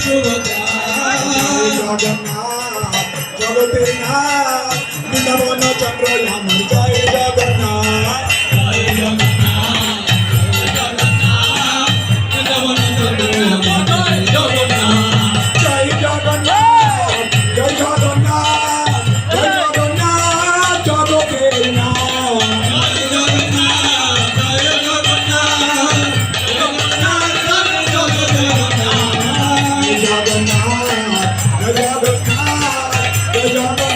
জগন্নাথ জগতের নাথ বৃন্দাবন চন্দ্র আমার জয় জন্য